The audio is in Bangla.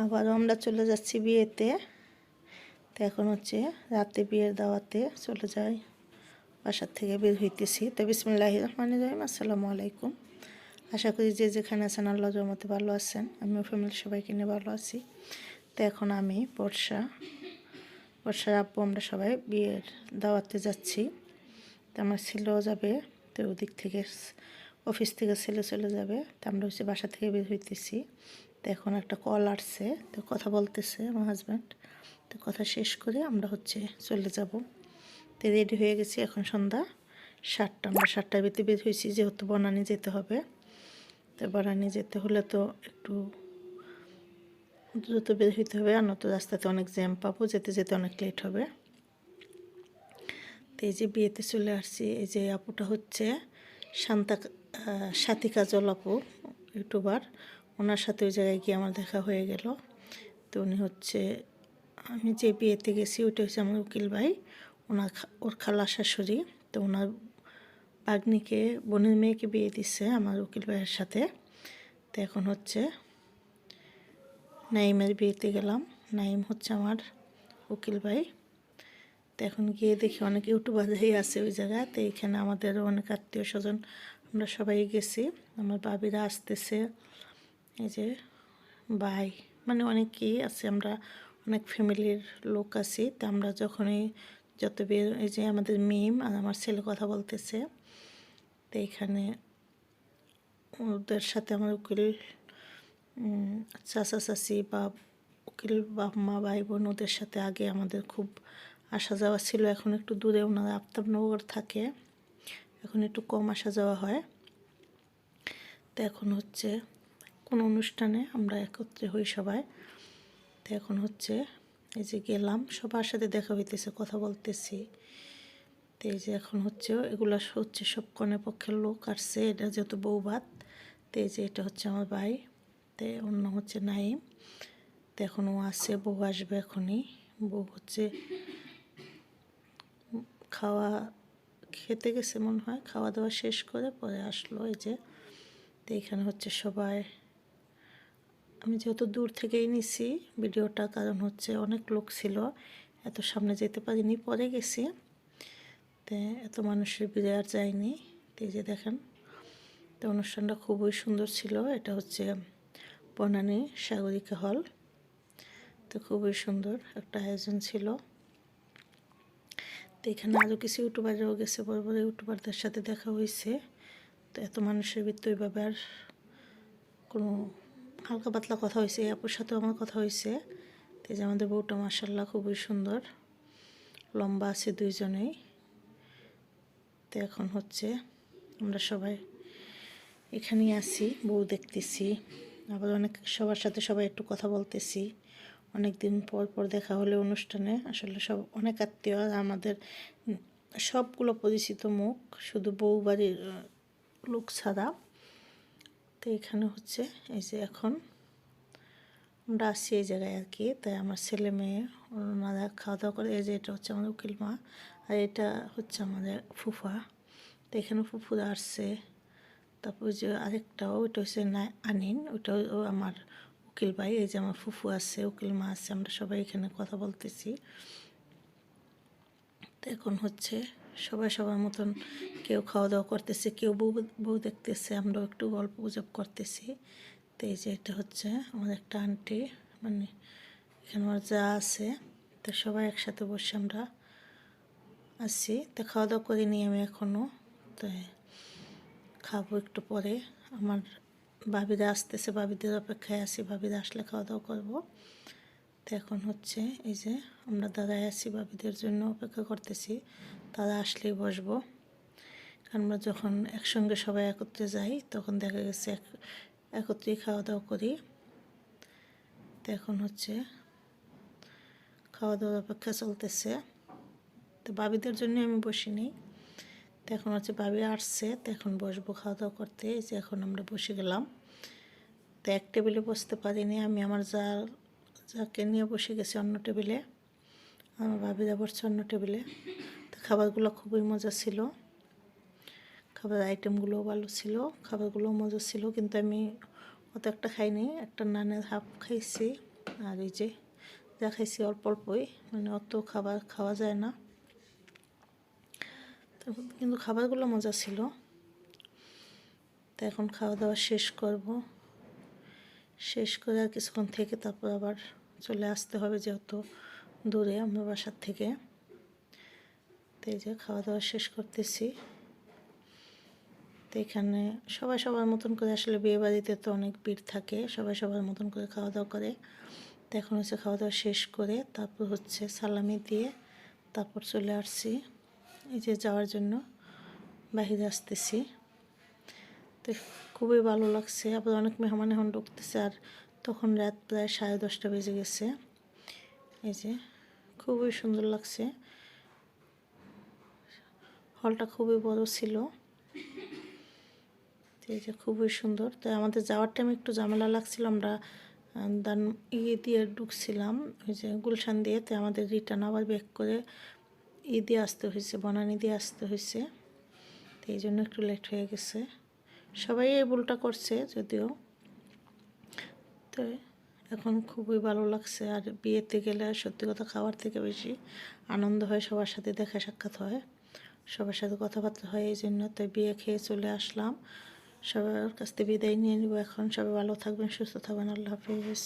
আবারও আমরা চলে যাচ্ছি বিয়েতে। তো এখন হচ্ছে রাতে বিয়ের দাওয়াতে চলে যাই, বাসার থেকে বের হইতেছি। তো বিসমুল্লাহ রহমান রহিম, আসসালামু আলাইকুম। আশা করি যে যেখানে আছেন আল্লাহ জমতে ভালো আছেন। আমিও ফ্যামিলির সবাইকে নিয়ে ভালো আছি। তো এখন আমি বর্ষা, বর্ষার আব্বু, আমরা সবাই বিয়ের দাওয়াতে যাচ্ছি। তো আমার ছেলেও যাবে, তো ওদিক থেকে অফিস থেকে ছেলে চলে যাবে। তো আমরা হচ্ছে বাসা থেকে বের হইতেছি। তো এখন একটা কল আসছে, তো কথা বলতেছে আমার হাজব্যান্ড তো কথা শেষ করে আমরা হচ্ছে চলে যাব। তো রেডি হয়ে গেছি এখন সন্ধ্যা সাতটা, আমরা সাতটার ভিতরে বের হয়েছি, যেহেতু বনানি যেতে হবে। তো বনানি যেতে হলে তো একটু দ্রুত বের হইতে হবে, আর নতুন রাস্তাতে অনেক জ্যাম পাবো, যেতে যেতে অনেক লেট হবে। তো এই যে বিয়েতে চলে আসছি, এই যে আপুটা হচ্ছে শান্তা সাথী কাজল আপু ইউটিউবার ওনার সাথে ওই জায়গায় গিয়ে আমার দেখা হয়ে গেল। তো উনি হচ্ছে, আমি যে বিয়েতে গেছি ওইটা হচ্ছে আমার উকিল ভাই। ওনার ওর খালা শাশুড়ি। তো ওনার বাগ্নিকে বোনের মেয়েকে বিয়ে দিচ্ছে আমার উকিল ভাইয়ের সাথে। তো এখন হচ্ছে নাইমের বিয়েতে গেলাম। নাইম হচ্ছে আমার উকিল ভাই। তো এখন গিয়ে দেখি অনেক ইউটিউবারই আছে ওই জায়গায়। তো এইখানে আমাদের অনেক আত্মীয় স্বজন, আমরা সবাই গেছি। আমার বাবিরা আসতেছে। এই যে ভাই মানে অনেকেই আছে, আমরা অনেক ফ্যামিলির লোক আছি, তা আমরা যখনই যত বের, এই যে আমাদের মিম আর আমার ছেলে কথা বলতেছে, তো এখানে ওদের সাথে আমার উকিল চাচা চাচি বা উকিল বাপ মা ভাই বোন ওদের সাথে আগে আমাদের খুব আসা যাওয়া ছিল, এখন একটু দূরে ওনারা আফতাবনগর থাকে, এখন একটু কম আসা যাওয়া হয়। তো এখন হচ্ছে কোনো অনুষ্ঠানে আমরা একত্রে হই সবাই। তো এখন হচ্ছে এই যে গেলাম, সবার সাথে দেখা হইতেছে, কথা বলতেছি। তো এই যে এখন হচ্ছে এগুলো হচ্ছে সব কনে পক্ষের লোক আসছে, এটা যেহেতু বৌভাত। তো এই যে এটা হচ্ছে আমার ভাই, তো অন্য হচ্ছে নাইম। তো এখন ও আসে বউ আসবে এখনই। বউ হচ্ছে খাওয়া খেতে গেছে মনে হয়, খাওয়া দাওয়া শেষ করে পরে আসলো এই যে। তো এখানে হচ্ছে সবাই আমি যেহেতু দূর থেকেই নিছি ভিডিওটা কারণ হচ্ছে অনেক লোক ছিল, এত সামনে যেতে পারিনি, পরে গেছি। তো এত মানুষের ভিড়ে আর যায়নি এই যে দেখেন, তো অনুষ্ঠানটা খুবই সুন্দর ছিল। এটা হচ্ছে বনানী সাগরিকা হল। তো খুবই সুন্দর একটা আয়োজন ছিল। তো এখানে আরও কিছু ইউটিউবারও গেছে, বড় বড় ইউটিউবারদের সাথে দেখা হয়েছে। তো এত মানুষের ভিতরে ওইভাবে আর কোনো হালকা পাতলা কথা হয়েছে আপুর সাথেও আমার কথা হয়েছে। তো যে আমাদের বউটা মার্শাল্লাহ খুবই সুন্দর। লম্বা আছে দুইজনেই। তো এখন হচ্ছে আমরা সবাই এখানেই আছি, বউ দেখতেছি। আবার অনেক, সবার সাথে সবাই একটু কথা বলতেছি। অনেক দিন পর পর দেখা হলে অনুষ্ঠানে। আসলে সব, অনেক আত্মীয়, আমাদের সবগুলো পরিচিত মুখ, শুধু বউ বাড়ির লোক ছাড়া। তো এখানে হচ্ছে এই যে এখন আমরা আসছি এই জায়গায় আর কি। তাই আমার ছেলে মেয়ে ওনারা খাওয়া দাওয়া করে, এই যে এটা হচ্ছে আমাদের উকিল মা, আর এটা হচ্ছে আমাদের ফুফা। তো এখানে ফুফুরা আসছে। তারপর যে আরেকটাও, ওইটা হচ্ছে না আনিন, ওইটাও আমার উকিল ভাই, এই যে আমার ফুফু আছে, উকিল মা আছে, আমরা সবাই এখানে কথা বলতেছি। তো এখন হচ্ছে সবাই সবার মতন কেউ খাওয়া দাওয়া করতেছে, কেউ বউ বউ দেখতেছে, আমরাও একটু গল্প গুজব করতেছি। তো এই যে এটা হচ্ছে আমার একটা আন্টি মানে এখানে আমার যা আছে, তো সবাই একসাথে বসে আমরা আসি তো খাওয়া দাওয়া করিনি আমি এখনও তো খাব একটু পরে। আমার ভাবিরা আসতেছে, ভাবিদের অপেক্ষায় আছি, ভাবিরা আসলে খাওয়া দাওয়া করব। তো এখন হচ্ছে এই যে আমরা দাদাই আছি ভাবিদের জন্য অপেক্ষা করতেছি। দাদা আসলেই বসবো। আমরা যখন একসঙ্গে সবাই একত্রে যাই, তখন দেখা গেছে এক, একত্রেই খাওয়া দাওয়া করি। তো এখন হচ্ছে খাওয়া দাওয়ার অপেক্ষা চলতেছে। তো বাবিদের জন্য আমি বসিনি। তো এখন হচ্ছে বাবি আসছে, তো এখন বসবো খাওয়া দাওয়া করতে। এই যে এখন আমরা বসে গেলাম। তো এক টেবিলে বসতে পারিনি, আমি আমার যা যাকে নিয়ে বসে গেছি অন্য টেবিলে, আমার ভাবিরা বসছে অন্য টেবিলে, তো খাবারগুলো খুবই মজা ছিল। খাবার আইটেমগুলোও ভালো ছিল খাবারগুলোও মজা ছিল, কিন্তু আমি অত একটা খাইনি, একটা নানের হাফ খাইছি, আর এই যে যা খাইছি অল্প অল্পই মানে অত খাবার খাওয়া যায় না। কিন্তু খাবারগুলো মজা ছিল। তো এখন খাওয়া দাওয়া শেষ করব। শেষ করে আর কিছুক্ষণ থেকে তারপর আবার চলে আসতে হবে যেহেতু দূরে আমরা বাসার থেকে। তো এই যে খাওয়া দাওয়া শেষ করতেছি। তো এখানে সবাই সবার মতন করে আসলে বিয়ে বাড়িতে তো অনেক ভিড় থাকে, সবাই সবার মতন করে খাওয়া দাওয়া করে। তো এখন হচ্ছে খাওয়া দাওয়া শেষ করে তারপর হচ্ছে সালামি দিয়ে তারপর চলে আসছি। এই যে যাওয়ার জন্য বাহিরে আসতেছি। তো খুবই ভালো লাগছে, আবার অনেক মেহমান এখন ঢুকতেছে আর তখন রাত প্রায় সাড়ে দশটা বেজে গেছে। এই যে, খুবই সুন্দর লাগছে। হলটা খুবই বড় ছিল। এই যে, খুবই সুন্দর। তো আমাদের যাওয়ার টাইম একটু ঝামেলা লাগছিল, আমরা দান ইয়ে দিয়ে ঢুকছিলাম, ওই যে গুলশান দিয়ে। তো আমাদের রিটার্ন আবার ব্যাক করে ই দিয়ে আসতে হয়েছে, বনানি দিয়ে আসতে হয়েছে। তো এই জন্য একটু লেট হয়ে গেছে। সবাই এই ভুলটা করছে, যদিও। তো এখন খুবই ভালো লাগছে। আর বিয়েতে গেলে সত্যি কথা খাওয়ার থেকে বেশি আনন্দ হয়, সবার সাথে দেখা সাক্ষাৎ হয়, সবার সাথে কথাবার্তা হয় এই জন্য। তাই বিয়ে খেয়ে চলে আসলাম। সবার কাছ থেকে বিদায় নিয়ে নিব এখন। সবাই ভালো থাকবেন, সুস্থ থাকবেন। আল্লাহ হাফিজ।